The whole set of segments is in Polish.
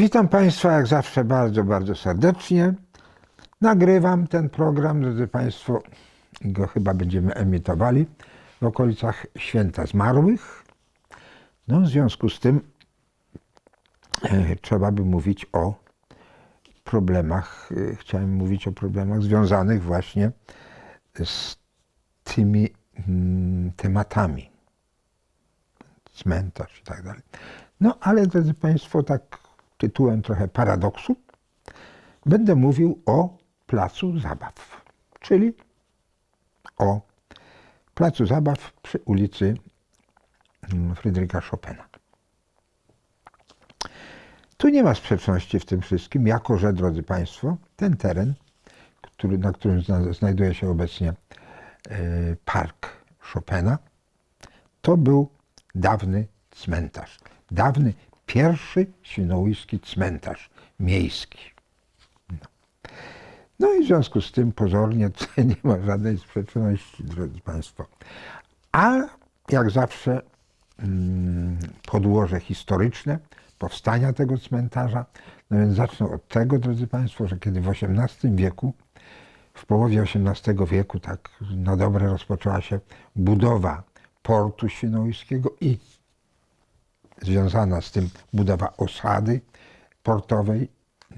Witam Państwa jak zawsze bardzo, bardzo serdecznie. Nagrywam ten program, drodzy Państwo, go chyba będziemy emitowali w okolicach Święta Zmarłych. No, w związku z tym e, trzeba by mówić o problemach, e, chciałem mówić o problemach związanych właśnie z tymi mm, tematami. Cmentarz i tak dalej. No ale drodzy Państwo, tak tytułem trochę paradoksu, będę mówił o placu zabaw, czyli o placu zabaw przy ulicy mm, Fryderyka Chopina. Tu nie ma sprzeczności w tym wszystkim, jako że, drodzy Państwo, ten teren, który, na którym zna, znajduje się obecnie e, park Chopina, to był dawny cmentarz. Dawny, pierwszy świnoujski cmentarz miejski. No. no i w związku z tym pozornie tutaj nie ma żadnej sprzeczności, drodzy Państwo. A jak zawsze mm, podłoże historyczne powstania tego cmentarza. No więc zacznę od tego, drodzy Państwo, że kiedy w XVIII wieku, w połowie XVIII wieku, tak na dobre rozpoczęła się budowa portu świnoujskiego i związana z tym budowa osady portowej,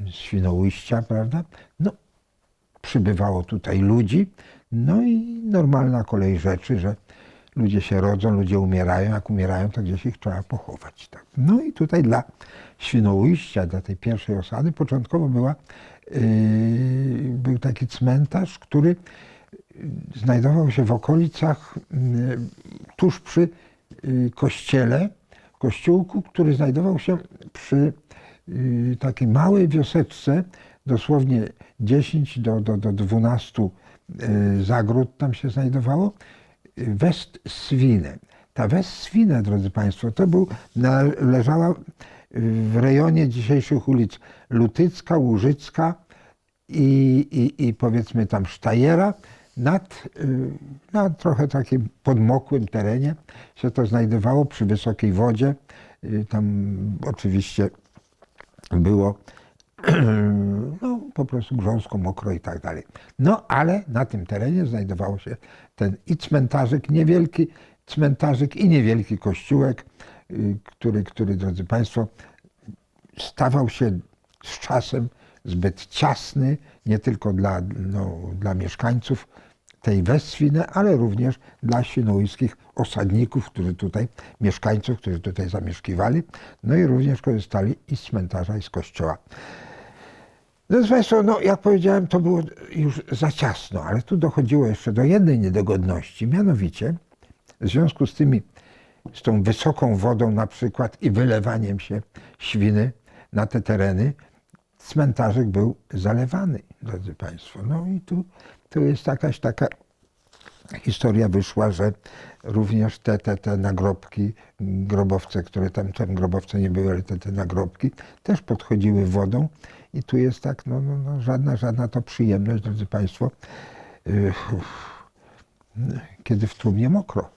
Świnoujścia, prawda? No, przybywało tutaj ludzi, no i normalna kolej rzeczy, że ludzie się rodzą, ludzie umierają, jak umierają, to gdzieś ich trzeba pochować. Tak. No i tutaj dla Świnoujścia, dla tej pierwszej osady, początkowo była, yy, był taki cmentarz, który znajdował się w okolicach, yy, tuż przy yy, kościele, kościółku, który znajdował się przy y, takiej małej wioseczce, dosłownie 10 do, do, do 12 y, zagród tam się znajdowało, West Swine. Ta West Swine, drodzy Państwo, to był, leżała w rejonie dzisiejszych ulic Lutycka, Łużycka i, i, i powiedzmy tam Sztajera, nad, y, na trochę takim podmokłym terenie się to znajdowało przy wysokiej wodzie. Y, tam oczywiście było no, po prostu grząsko, mokro i tak dalej. No ale na tym terenie znajdowało się ten i cmentarzyk, niewielki cmentarzyk i niewielki kościółek, y, który, który drodzy Państwo, stawał się z czasem zbyt ciasny, nie tylko dla, no, dla mieszkańców tej Westwiny, ale również dla świnoujskich osadników, którzy tutaj, mieszkańców, którzy tutaj zamieszkiwali, no i również korzystali i z cmentarza, i z kościoła. Drodzy Państwo, no jak powiedziałem, to było już za ciasno, ale tu dochodziło jeszcze do jednej niedogodności, mianowicie w związku z tymi, z tą wysoką wodą na przykład i wylewaniem się świny na te tereny, cmentarzyk był zalewany, drodzy Państwo. No i tu, tu jest jakaś taka historia wyszła, że również te, te, te nagrobki, grobowce, które tam, tam grobowce nie były, ale te, te nagrobki też podchodziły wodą i tu jest tak, no, no, no żadna, żadna to przyjemność, drodzy Państwo, yy, kiedy w trumnie mokro.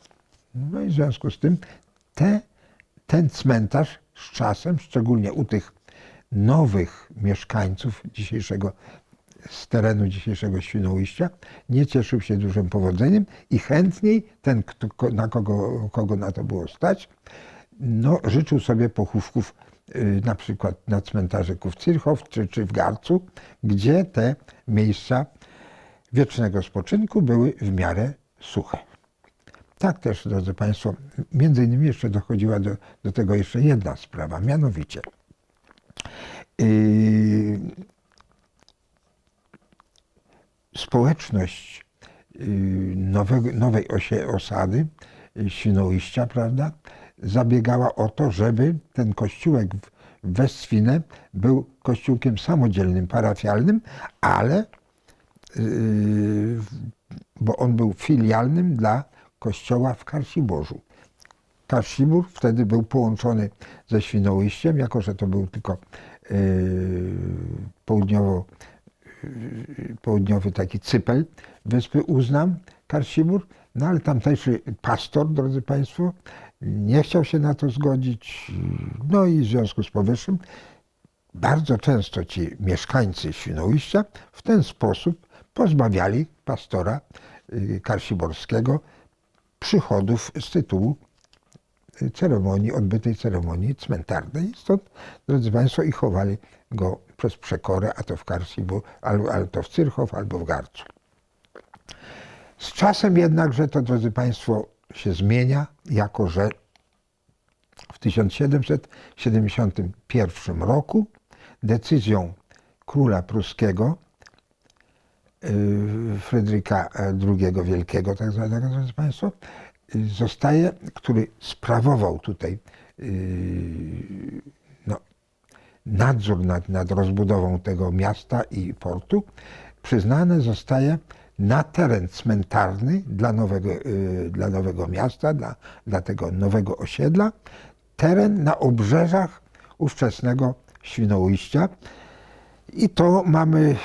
No i w związku z tym te, ten cmentarz z czasem, szczególnie u tych nowych mieszkańców dzisiejszego, z terenu dzisiejszego Świnoujścia, nie cieszył się dużym powodzeniem i chętniej ten, kto, na kogo, kogo na to było stać, no, życzył sobie pochówków y, na przykład na cmentarzyku w czy, czy w Garcu, gdzie te miejsca wiecznego spoczynku były w miarę suche. Tak też, drodzy Państwo, między innymi jeszcze dochodziła do, do tego jeszcze jedna sprawa, mianowicie społeczność yy, nowego, nowej osie, osady, yy, Świnoujścia, prawda, zabiegała o to, żeby ten kościółek w Westwinę był kościółkiem samodzielnym, parafialnym, ale bo on był filialnym dla kościoła w Karsiborzu. Karsibór wtedy był połączony ze Świnoujściem, jako że to był tylko południowo, południowy taki cypel wyspy Uznam, Karsibór, no ale tamtejszy pastor, drodzy Państwo, nie chciał się na to zgodzić, no i w związku z powyższym bardzo często ci mieszkańcy Świnoujścia w ten sposób pozbawiali pastora y, Karsiborskiego przychodów z tytułu ceremonii, odbytej ceremonii cmentarnej. Stąd, drodzy Państwo, i chowali go przez przekorę, a to w Karsibu, albo, albo to w Cyrchow, albo w Garcu. Z czasem jednakże to, drodzy Państwo, się zmienia, jako że w 1771 roku decyzją króla pruskiego y, Fryderyka II Wielkiego, tak zwanego, drodzy Państwo, zostaje, który sprawował tutaj y, no, nadzór nad, nad rozbudową tego miasta i portu, przyznane zostaje na teren cmentarny dla nowego, dla nowego miasta, dla, dla tego nowego osiedla, teren na obrzeżach ówczesnego Świnoujścia. I to mamy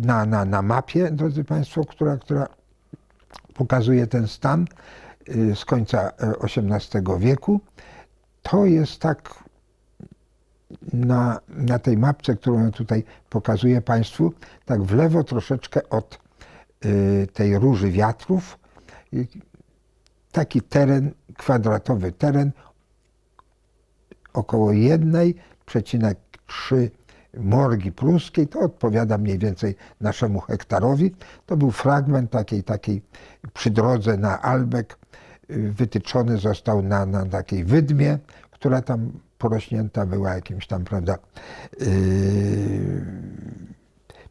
na, na, na mapie, drodzy Państwo, która, która pokazuje ten stan z końca XVIII wieku. To jest tak na, na tej mapce, którą tutaj pokazuję Państwu, tak w lewo troszeczkę od tej róży wiatrów. Taki teren, kwadratowy teren, około 1,3 morgi pruskiej, to odpowiada mniej więcej naszemu hektarowi. To był fragment takiej, takiej przy drodze na Albek, wytyczony został na, na takiej wydmie, która tam porośnięta była jakimś tam, prawda, yy,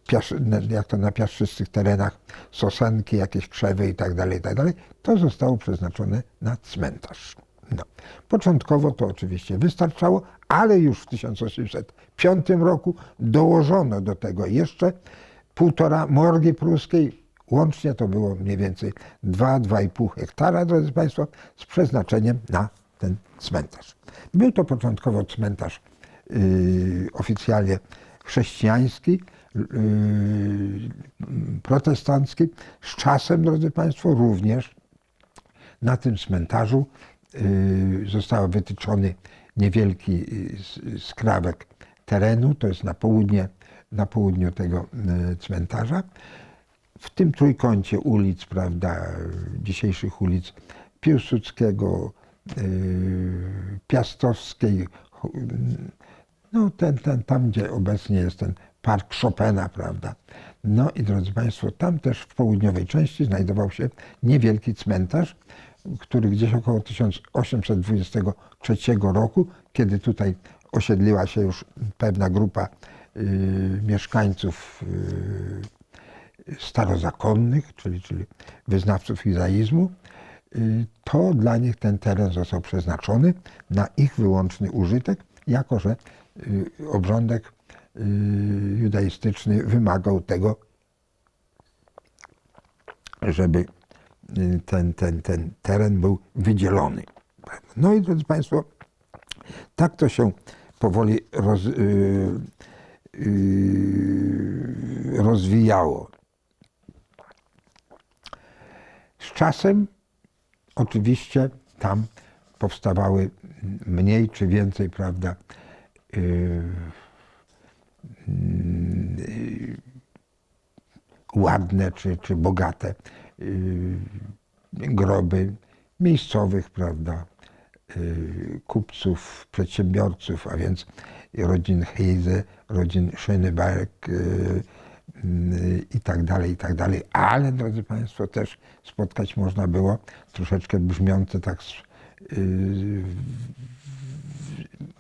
piasz, jak to na piaszczystych terenach, sosenki, jakieś krzewy i tak dalej, i tak dalej. To zostało przeznaczone na cmentarz. No. Początkowo to oczywiście wystarczało, ale już w 1805 roku dołożono do tego jeszcze półtora morgi pruskiej. Łącznie to było mniej więcej 2-2,5 hektara, drodzy Państwo, z przeznaczeniem na ten cmentarz. Był to początkowo cmentarz yy, oficjalnie chrześcijański, yy, protestancki. Z czasem, drodzy Państwo, również na tym cmentarzu został wytyczony niewielki skrawek terenu, to jest na południe, na południu tego cmentarza. W tym trójkącie ulic, prawda, dzisiejszych ulic Piłsudskiego, Piastowskiej, no ten, ten, tam gdzie obecnie jest ten park Chopina, prawda. No i drodzy Państwo, tam też w południowej części znajdował się niewielki cmentarz, który gdzieś około 1823 roku, kiedy tutaj osiedliła się już pewna grupa y, mieszkańców y, starozakonnych, czyli, czyli wyznawców judaizmu, y, to dla nich ten teren został przeznaczony na ich wyłączny użytek, jako że obrządek judaistyczny wymagał tego, żeby ten, ten, ten teren był wydzielony. No i drodzy Państwo, tak to się powoli roz, rozwijało. Z czasem oczywiście tam powstawały mniej czy więcej, prawda, yy, yy, ładne czy, czy bogate yy, groby miejscowych, prawda, kupców, przedsiębiorców, a więc rodzin Heise, rodzin Schöneberg i tak dalej, i tak dalej. Ale, drodzy Państwo, też spotkać można było troszeczkę brzmiące tak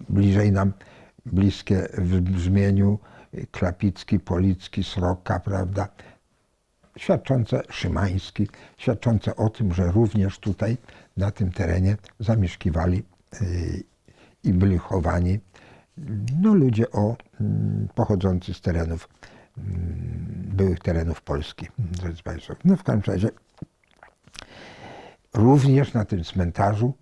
bliżej nam bliskie w brzmieniu Klapicki, Policki, Sroka, prawda? Świadczące, Szymański, świadczące o tym, że również tutaj na tym terenie zamieszkiwali y, i byli chowani no, ludzie o, mm, pochodzący z terenów, mm, byłych terenów Polski, drodzy Państwo. No w każdym razie również na tym cmentarzu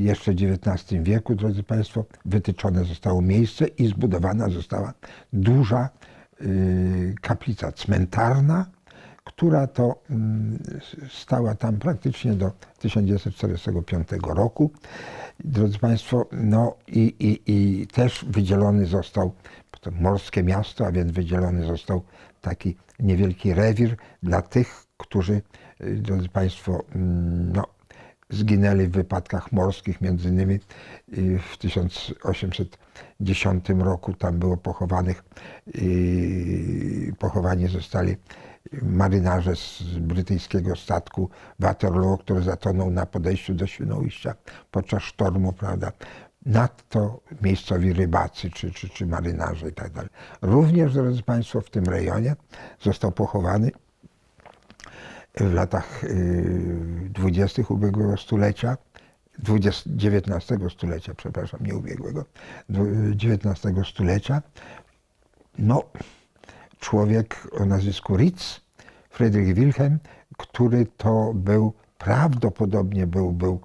jeszcze w XIX wieku, drodzy Państwo, wytyczone zostało miejsce i zbudowana została duża y, kaplica cmentarna, która to mm, stała tam praktycznie do 1945 roku. Drodzy Państwo, no i, i, i też wydzielony został to morskie miasto, a więc wydzielony został taki niewielki rewir dla tych, którzy, y, drodzy Państwo, mm, no, zginęli w wypadkach morskich, między innymi y, w 1810 roku tam było pochowanych, y, pochowani zostali marynarze z brytyjskiego statku Waterloo, który zatonął na podejściu do Świnoujścia podczas sztormu, prawda. Nadto miejscowi rybacy czy, czy, czy marynarze i tak. Również, drodzy Państwo, w tym rejonie został pochowany w latach dwudziestych ubiegłego stulecia, 20, XIX stulecia, przepraszam, nie ubiegłego, XIX stulecia, no, człowiek o nazwisku Ritz, Friedrich Wilhelm, który to był, prawdopodobnie był, był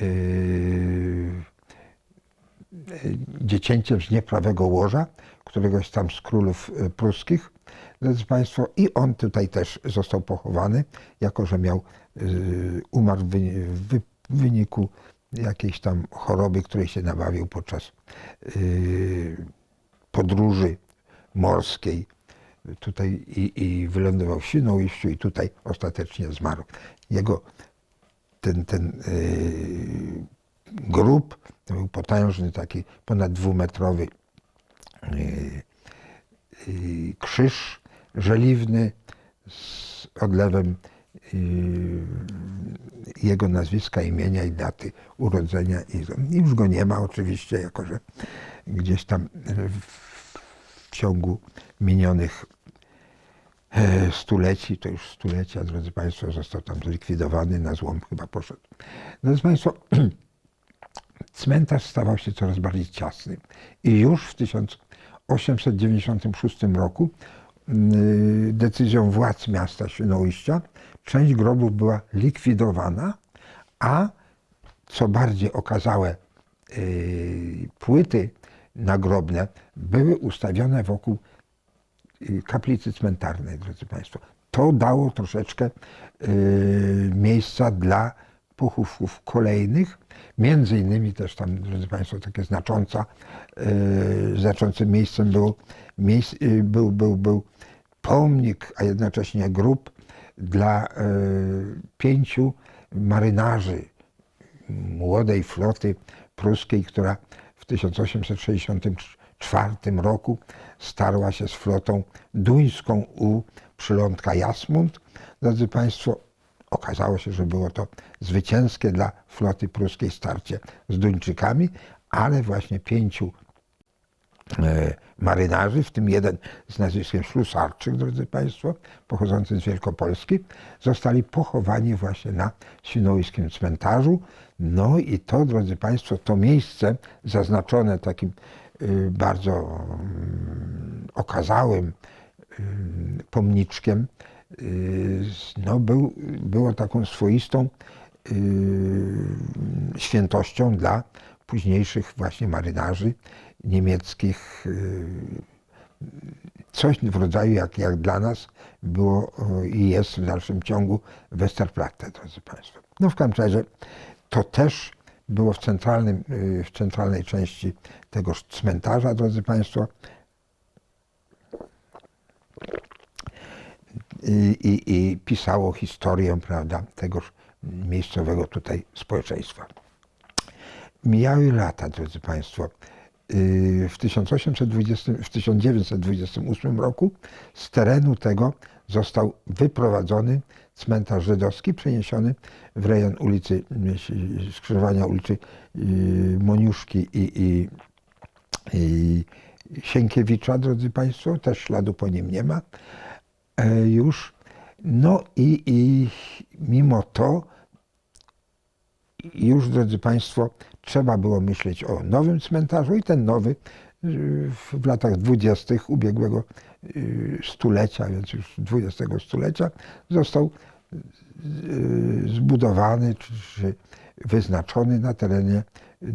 yy, dziecięciem z nieprawego łoża, któregoś tam z królów yy, pruskich, drodzy Państwo, i on tutaj też został pochowany, jako że miał, yy, umarł w, w, w wyniku jakiejś tam choroby, której się nabawił podczas yy, podróży morskiej tutaj i, i wylądował w Świnoujściu i tutaj ostatecznie zmarł. Jego ten, ten yy, grób to był potężny taki ponad dwumetrowy yy, yy, krzyż żeliwny z odlewem yy, jego nazwiska, imienia i daty urodzenia. I, już go nie ma oczywiście, jako że gdzieś tam w, w ciągu minionych e, stuleci, to już stulecia, drodzy Państwo, został tam zlikwidowany, na złom chyba poszedł. Drodzy Państwo, cmentarz stawał się coraz bardziej ciasny i już w 1896 roku mm, decyzją władz miasta Świnoujścia część grobów była likwidowana, a co bardziej okazałe, yy, płyty nagrobne były ustawione wokół y, kaplicy cmentarnej, drodzy Państwo. To dało troszeczkę y, miejsca dla pochówków kolejnych. Między innymi też tam, drodzy Państwo, takie znacząca, y, znaczącym miejscem był, miejsc, był, był, był pomnik, a jednocześnie grób dla pięciu marynarzy młodej floty pruskiej, która w 1864 roku starła się z flotą duńską u przylądka Jasmund. Drodzy Państwo, okazało się, że było to zwycięskie dla floty pruskiej starcie z Duńczykami, ale właśnie pięciu e, marynarzy, w tym jeden z nazwiskiem Ślusarczyk, drodzy Państwo, pochodzący z Wielkopolski, zostali pochowani właśnie na Świnoujskim cmentarzu. No i to, drodzy Państwo, to miejsce zaznaczone takim bardzo mm, okazałym y, pomniczkiem, y, no był, było taką swoistą świętością dla późniejszych właśnie marynarzy niemieckich. Coś w rodzaju, jak, jak dla nas było i jest w dalszym ciągu Westerplatte, drodzy Państwo. No w każdym razie to też było w, centralnym, y, w centralnej części tegoż cmentarza, drodzy Państwo. I, i, i pisało historię, prawda, tegoż miejscowego tutaj społeczeństwa. Mijały lata, drodzy Państwo. Y, w, 1820, w 1928 roku z terenu tego został wyprowadzony cmentarz żydowski, przeniesiony w rejon ulicy, skrzyżowania ulicy y, Moniuszki i, i, i Sienkiewicza, drodzy Państwo, też śladu po nim nie ma e, już. No i, i mimo to już, drodzy Państwo, trzeba było myśleć o nowym cmentarzu i ten nowy w latach dwudziestych ubiegłego y, stulecia, więc już dwudziestego stulecia, został y, zbudowany czy wyznaczony na terenie y,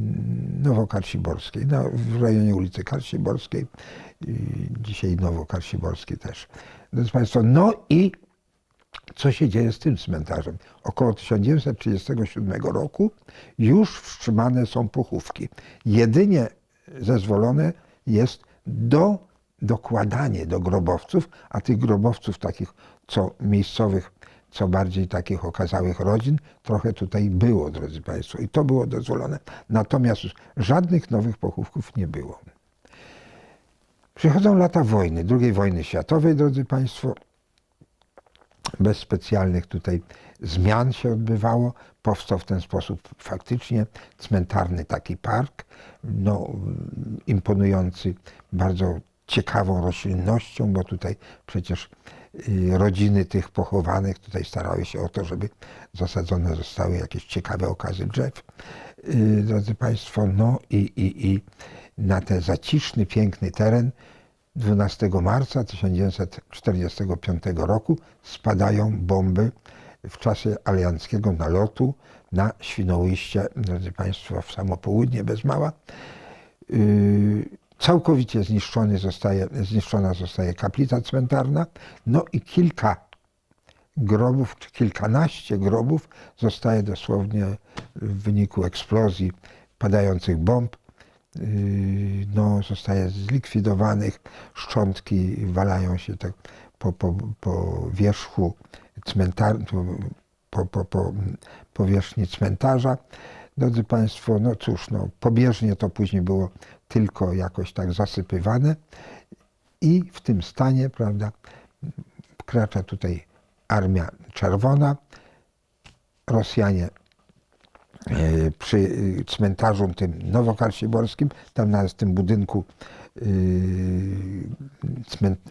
Nowokarsiborskiej, no, w rejonie ulicy Karsiborskiej, dzisiaj Nowokarsiborskiej też. Drodzy Państwo, no i co się dzieje z tym cmentarzem. Około 1937 roku już wstrzymane są pochówki. Jedynie zezwolone jest do dokładanie do grobowców, a tych grobowców takich co miejscowych, co bardziej takich okazałych rodzin, trochę tutaj było, drodzy Państwo, i to było dozwolone. Natomiast żadnych nowych pochówków nie było. Przychodzą lata wojny, II wojny światowej, drodzy Państwo. Bez specjalnych tutaj zmian się odbywało. Powstał w ten sposób faktycznie cmentarny taki park, no, imponujący bardzo ciekawą roślinnością, bo tutaj przecież rodziny tych pochowanych tutaj starały się o to, żeby zasadzone zostały jakieś ciekawe okazy drzew. Y, drodzy Państwo, no i, i, i na ten zaciszny, piękny teren 12 marca 1945 roku spadają bomby w czasie alianckiego nalotu na Świnoujście, drodzy Państwo, w samo południe bez mała. Y, całkowicie zniszczony zostaje, zniszczona zostaje kaplica cmentarna, no i kilka grobów, czy kilkanaście grobów zostaje dosłownie w wyniku eksplozji padających bomb Yy, no, zostaje zlikwidowanych, szczątki walają się tak po, po, po wierzchu cmentarza, po, po, po powierzchni cmentarza. Drodzy Państwo, no cóż, no, pobieżnie to później było tylko jakoś tak zasypywane i w tym stanie, prawda, wkracza tutaj Armia Czerwona. Rosjanie przy y, cmentarzu tym nowokarsiborskim, tam na tym budynku y,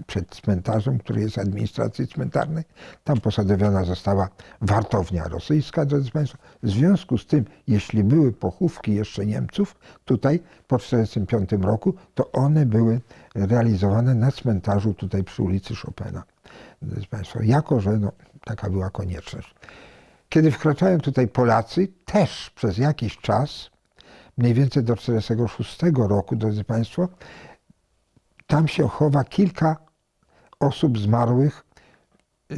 przed cmentarzem, który jest administracji cmentarnej, tam posadowiona została wartownia rosyjska, drodzy Państwo. W związku z tym, jeśli były pochówki jeszcze Niemców tutaj po 1945 roku, to one były realizowane na cmentarzu tutaj przy ulicy Chopina. Drodzy Państwo, jako że no, taka była konieczność. Kiedy wkraczają tutaj Polacy, też przez jakiś czas, mniej więcej do 1946 roku, drodzy Państwo, tam się chowa kilka osób zmarłych yy,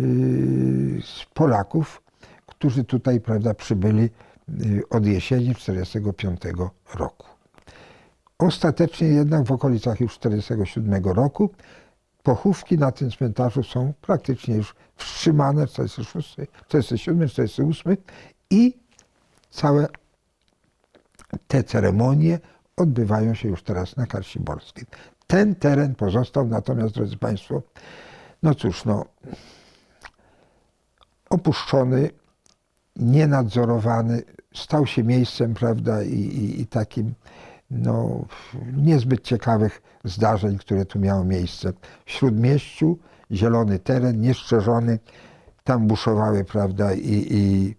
z Polaków, którzy tutaj prawda, przybyli yy, od jesieni 1945 roku. Ostatecznie jednak w okolicach już 1947 roku pochówki na tym cmentarzu są praktycznie już wstrzymane w 46, 47, 48 i całe te ceremonie odbywają się już teraz na Karsiborskim. Ten teren pozostał natomiast, drodzy Państwo, no cóż, no, opuszczony, nienadzorowany, stał się miejscem, prawda, i, i, i takim no, niezbyt ciekawych zdarzeń, które tu miało miejsce. W Śródmieściu zielony teren, niestrzeżony, tam buszowały, prawda, i, i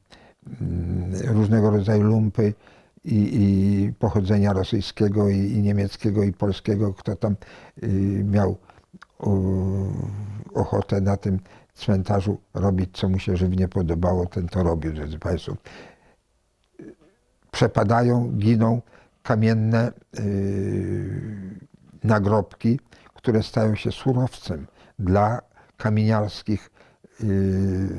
mm, różnego rodzaju lumpy i, i pochodzenia rosyjskiego, i, i, niemieckiego, i polskiego, kto tam y, miał ochotę na tym cmentarzu robić, co mu się żywnie podobało, ten to robił, drodzy Państwo. Przepadają, giną, kamienne y, nagrobki, które stają się surowcem dla kamieniarskich, y,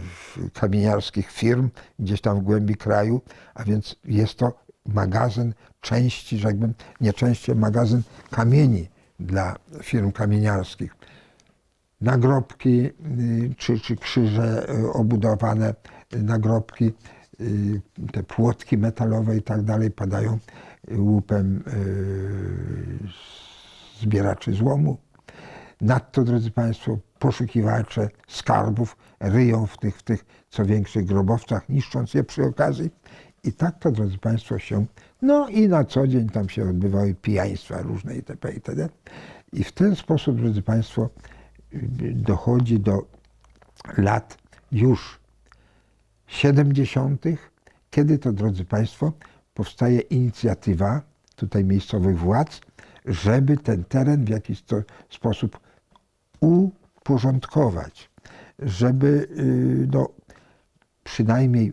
kamieniarskich firm gdzieś tam w głębi kraju, a więc jest to magazyn części, że jakbym nie części, magazyn kamieni dla firm kamieniarskich. Nagrobki y, czy, czy krzyże obudowane, nagrobki, te płotki metalowe i tak dalej padają łupem e, zbieraczy złomu. Nadto, drodzy Państwo, poszukiwacze skarbów ryją w tych, w tych co większych grobowcach, niszcząc je przy okazji. I tak to, drodzy Państwo, się, no i na co dzień tam się odbywały pijaństwa różne itp. itd. I w ten sposób, drodzy Państwo, dochodzi do lat już 70., kiedy to, drodzy Państwo, powstaje inicjatywa tutaj miejscowych władz, żeby ten teren w jakiś sposób uporządkować, żeby y, no, przynajmniej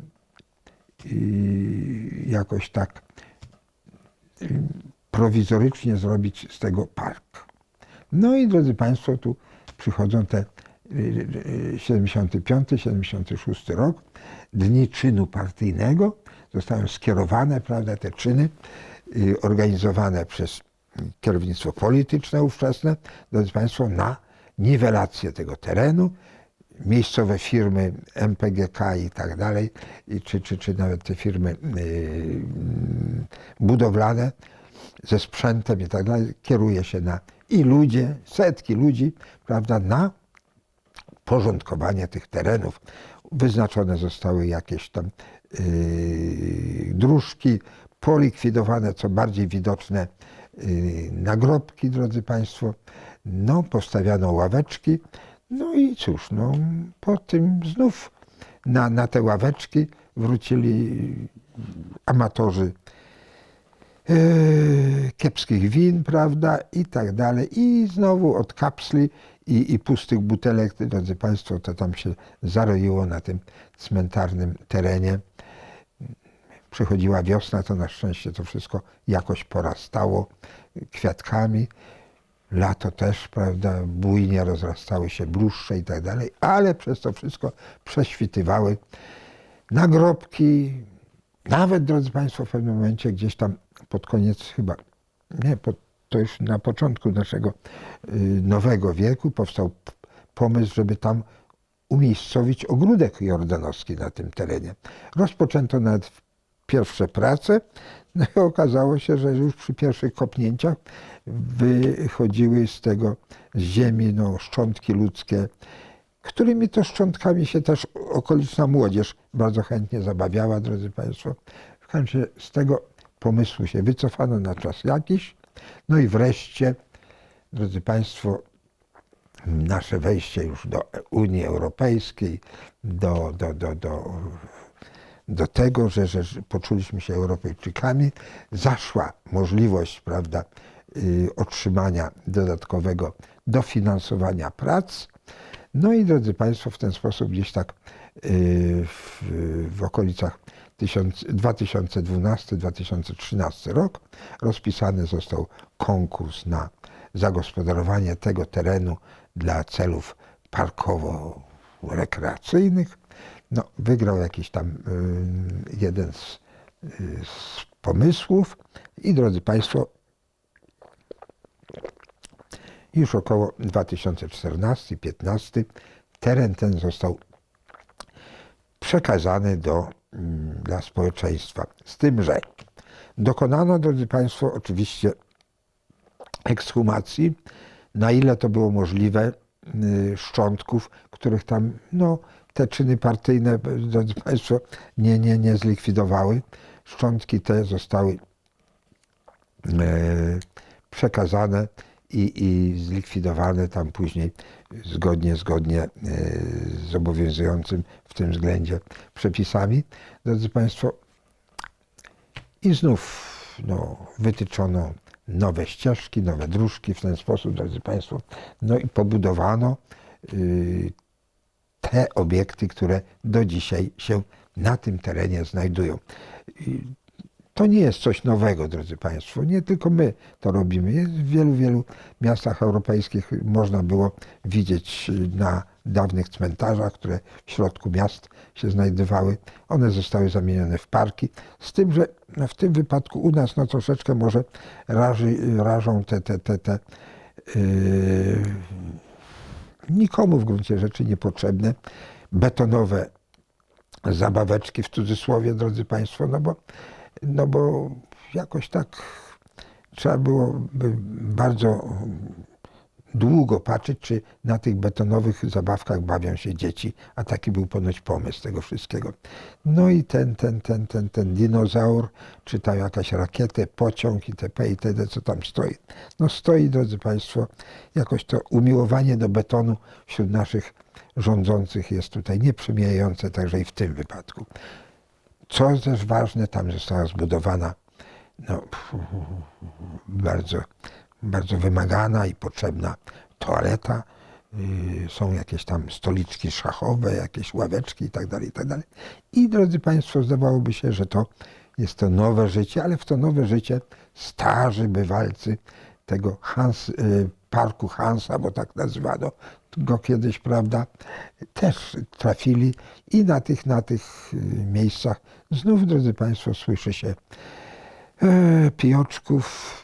y, jakoś tak y, prowizorycznie zrobić z tego park. No i drodzy Państwo, tu przychodzą te 75-76 rok, dni czynu partyjnego, zostały skierowane, prawda, te czyny y, organizowane przez kierownictwo polityczne ówczesne, drodzy Państwo, na niwelację tego terenu. Miejscowe firmy MPGK i tak dalej, i czy, czy, czy nawet te firmy y, budowlane ze sprzętem i tak dalej, kieruje się na i ludzie, setki ludzi, prawda, na porządkowanie tych terenów. Wyznaczone zostały jakieś tam dróżki, polikwidowane, co bardziej widoczne, yy, nagrobki, drodzy Państwo. No, postawiano ławeczki. No i cóż, no, po tym znów na, na te ławeczki wrócili amatorzy yy, kiepskich win, prawda, i tak dalej. I znowu od kapsli i, i pustych butelek, drodzy Państwo, to tam się zaroiło na tym cmentarnym terenie. Przychodziła wiosna, to na szczęście to wszystko jakoś porastało kwiatkami. Lato też, prawda, bujnie rozrastały się bluszcze i tak dalej, ale przez to wszystko prześwitywały nagrobki. Nawet, drodzy Państwo, w pewnym momencie gdzieś tam pod koniec chyba, nie, pod, to już na początku naszego y, nowego wieku powstał pomysł, żeby tam umiejscowić ogródek jordanowski na tym terenie. Rozpoczęto nawet pierwsze prace, no i okazało się, że już przy pierwszych kopnięciach wychodziły z tego, z ziemi, no, szczątki ludzkie, którymi to szczątkami się też okoliczna młodzież bardzo chętnie zabawiała, drodzy Państwo. W razie z tego pomysłu się wycofano na czas jakiś. No i wreszcie, drodzy Państwo, nasze wejście już do Unii Europejskiej, do, do, do, do, do tego, że, że poczuliśmy się Europejczykami, zaszła możliwość, prawda, y, otrzymania dodatkowego dofinansowania prac. No i drodzy Państwo, w ten sposób gdzieś tak y, w, w okolicach 2012-2013 rok rozpisany został konkurs na zagospodarowanie tego terenu dla celów parkowo-rekreacyjnych. No, wygrał jakiś tam y, jeden z, y, z pomysłów i drodzy Państwo, już około 2014-2015 teren ten został przekazany do Mm, dla społeczeństwa. Z tym, że dokonano, drodzy Państwo, oczywiście ekshumacji, na ile to było możliwe, y, szczątków, których tam no, te czyny partyjne, drodzy Państwo, nie, nie, nie zlikwidowały. Szczątki te zostały e, przekazane i, i zlikwidowane tam później zgodnie, zgodnie e, z obowiązującym w tym względzie przepisami. Drodzy Państwo, i znów no, wytyczono nowe ścieżki, nowe dróżki w ten sposób, drodzy Państwo, no i pobudowano y, te obiekty, które do dzisiaj się na tym terenie znajdują. To nie jest coś nowego, drodzy Państwo. Nie tylko my to robimy. Jest w wielu, wielu miastach europejskich można było widzieć na dawnych cmentarzach, które w środku miast się znajdowały. One zostały zamienione w parki. Z tym, że w tym wypadku u nas no troszeczkę może raży, rażą te, te, te, te yy, nikomu w gruncie rzeczy niepotrzebne. Betonowe zabaweczki w cudzysłowie, drodzy Państwo, no bo no bo jakoś tak trzeba byłoby bardzo długo patrzeć, czy na tych betonowych zabawkach bawią się dzieci, a taki był ponoć pomysł tego wszystkiego. No i ten, ten, ten, ten, ten dinozaur, czy tam jakaś rakietę, pociąg itp. itd., co tam stoi. No stoi, drodzy Państwo, jakoś to umiłowanie do betonu wśród naszych rządzących jest tutaj nieprzemijające, także i w tym wypadku. Co też ważne, tam została zbudowana no, bardzo, bardzo wymagana i potrzebna toaleta. Y, są jakieś tam stoliczki szachowe, jakieś ławeczki itd., tak itd. Tak I drodzy Państwo, zdawałoby się, że to jest to nowe życie, ale w to nowe życie starzy bywalcy tego Hans, y, parku Hansa, bo tak nazywano, go kiedyś, prawda, też trafili i na tych, na tych y, miejscach znów, drodzy Państwo, słyszy się e, pijoczków,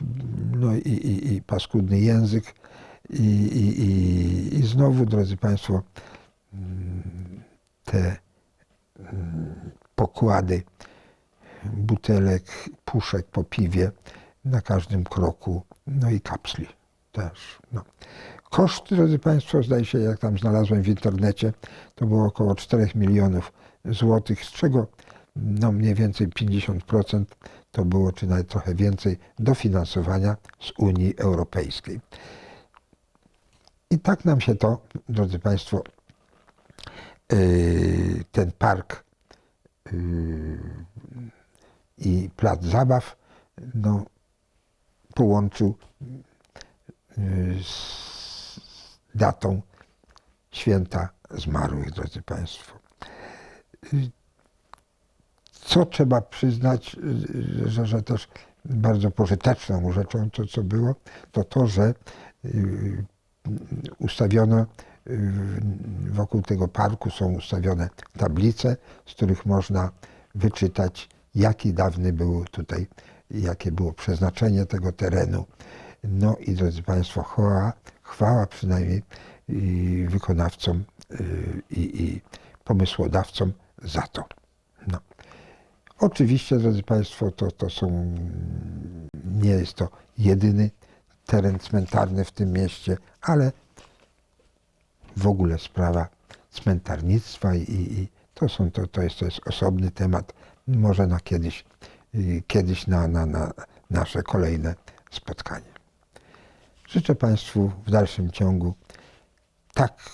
no i, i, i paskudny język i, i, i, i znowu, drodzy Państwo, te mm, pokłady butelek, puszek po piwie na każdym kroku, no i kapsli też. No. Koszt, drodzy Państwo, zdaje się, jak tam znalazłem w internecie, to było około 4 milionów złotych, z czego no mniej więcej 50% to było, czy nawet trochę więcej, dofinansowania z Unii Europejskiej. I tak nam się to, drodzy Państwo, yy, ten park yy, i plac zabaw no, połączył yy, z datą święta zmarłych, drodzy Państwo. Co trzeba przyznać, yy, że, że też bardzo pożyteczną rzeczą to, co było, to to, że yy, ustawiono wokół tego parku są ustawione tablice, z których można wyczytać, jaki dawny był tutaj, jakie było przeznaczenie tego terenu. No i drodzy Państwo, chwała, chwała przynajmniej wykonawcom i, i pomysłodawcom za to. Oczywiście, drodzy Państwo, to, to są, nie jest to jedyny teren cmentarny w tym mieście, ale w ogóle sprawa cmentarnictwa i, i to, są, to, to, jest, to jest osobny temat, może na kiedyś, kiedyś na, na, na nasze kolejne spotkanie. Życzę Państwu w dalszym ciągu tak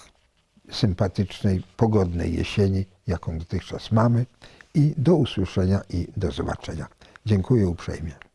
sympatycznej, pogodnej jesieni, jaką dotychczas mamy i do usłyszenia i do zobaczenia. Dziękuję uprzejmie.